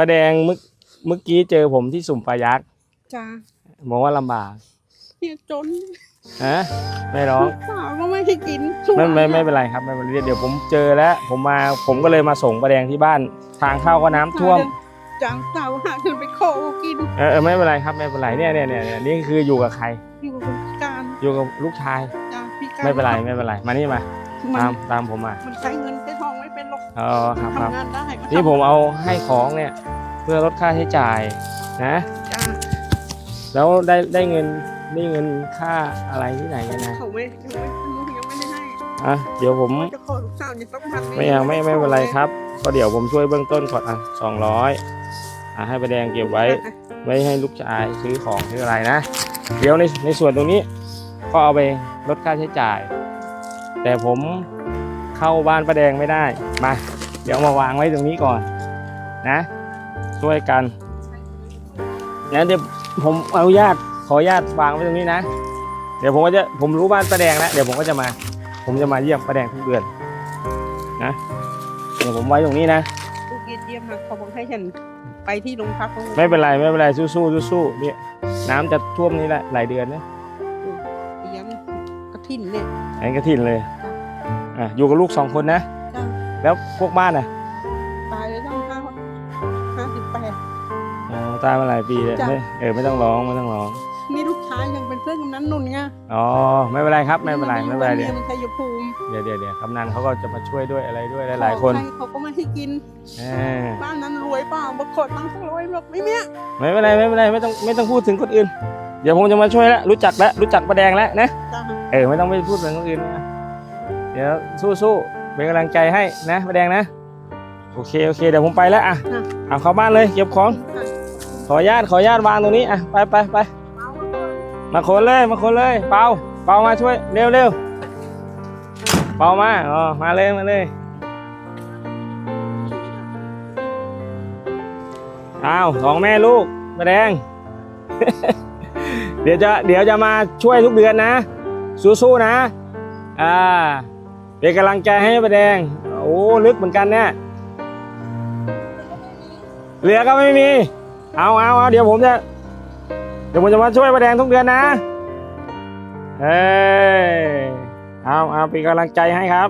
ป้าแดงเมื่อเมื่อกี้เจอผมที่สุ่มปลายักษ์จ้าบอกว่าลำบากเนี่ยจนฮะไม่ร้องสาวก็ไม่ให้กินช่วยไม่ไม่ไม่เป็นไรครับไม่เป็นไรเดี๋ยวผมเจอแล้ว ผมมาผมก็เลยมาส่งป้าแดงที่บ้าน ทางเข้าก็น้ำท่วมจ้าสาวหาเงินไปขอกินเออเออไม่เป็นไรครับไม่เป็นไรเนี่ยเนี่ยเนี่ยเนี่ยนี่คืออยู่กับใคร อยู่กับคนพิการอยู่กับลูกชาย จ้าพิการไม่เป็นไรไม่เป็นไรมานี่มา มัตามนตามผมมามันใช้เงินใช้ทองไม่เป็นหรอกอ๋อครับครับทำงานได้ก็นี่ผมเอาให้ของเนี่ยเพื่อลดค่าใช้จ่ายนะ จ้าแล้วได้ได้เงินได้เงินค่าอะไรที่ไหนกันนะเขาไม่ยังไม่ลูกยังไม่ได้ให้อะเดี๋ยวผมจะขอลูกสาวเนี่ยต้องพันไม่เอาไม่ไม่เป็นไรครับ ก็เดี๋ยวผมช่วยเบื้องต้นก่อนอะสองร้อยอะให้ประแดงเก็บไว้ ไว้ให้ลูกชายซื้อของซื้ออะไรนะ เดี๋ยวในในส่วนตรงนี้ก็เอาไปลดค่าใช้จ่าย แต่ผมเข้าบ้านประแดงไม่ได้ มา เดี๋ยวเอามาวางไว้ตรงนี้ก่อน นะ ช่วยกันงั้นเดี๋ยวผมอนุญาตขออนุญาตวางไว้ตรงนี้นะ เดี๋ยวผมก็จะผมรู้บ้านประแดงแล้วเดี๋ยวผมก็จะมา ผมจะมาเยี่ยมประแดงทุกเดือนนะเดี๋ยวผมไว้ตรงนี้นะลูกเยี่ยมค่ะเขาบอกให้ฉันไปที่โรงพักของไม่เป็นไรไม่เป็นไรสู้ๆสู้ๆเนี่ยน้ำจะท่วมนี่แหละหลายเดือนนะเลี้ยงกระ ถิ่นเนี่ยอันนกระถินเลยอะอยู่กับลูกสองคนนะ จ้าแล้วพวกบ้านอะตายแล้วตั้งห้าห้าสิบแปด อ๋อตายมาหลายปีเลยจ้ะ ไม่เออไม่ต้องร้องไม่ต้องร้องมีลูกชายยังเป็นเพื่อนกำนันนุ่นไงอ๋อไม่เป็นไรครับไม่เป็นไรไม่เป็นไรเดี๋เดี๋ยยววมันชัยภูมิเดี๋ยวเดี๋ยวเดี๋ยวกำนันเขาก็จะมาช่วยด้วยอะไรด้วยหลาย ๆ คนขอใเขาก็ไม่ให้กิน เออบ้านนั้นรวยเปล่าบางคนตั้งสักร้อยบอกไม่เมียไม่เป็นไรไม่เป็นไรไม่ต้องไม่ต้องพูดถึงคนอื่น เดี๋ยวผมจะมาช่วยแล้วรู้จักแล้วรู้จักประแดงแล้วนะ จ้า เออไม่ต้องไปพูดถึงคนอื่นนะเดี๋ยวสู้ๆเป็นกำลังใจให้นะประแดงนะโอเคโอเคเดี๋ยวผมไปแล้วอะเอาเข้าบ้านเลยเก็บของ ขออนุญาตขออนุญาตวางตรงนี้อะไปไปไปมาคนเลยมาคนเลยเปาเปามาช่วยเร็วเร็วเปามาอ๋อมาเลยมาเลยอ้าวสองแม่ลูกมาแดง เดี๋ยวจะเดี๋ยวจะมาช่วยทุกเดือนนะ สู้ๆนะ อ่า เป็นกำลังใจให้ประแดง โอ้ลึกเหมือนกันเนี่ยเหลือก็ไม่มี เอาเอาเอาเดี๋ยวผมจะ เดี๋ยวผมจะมาช่วยประแดงทุกเดือนนะเอ้ยเอาเอาเป็นกำลังใจให้ครับ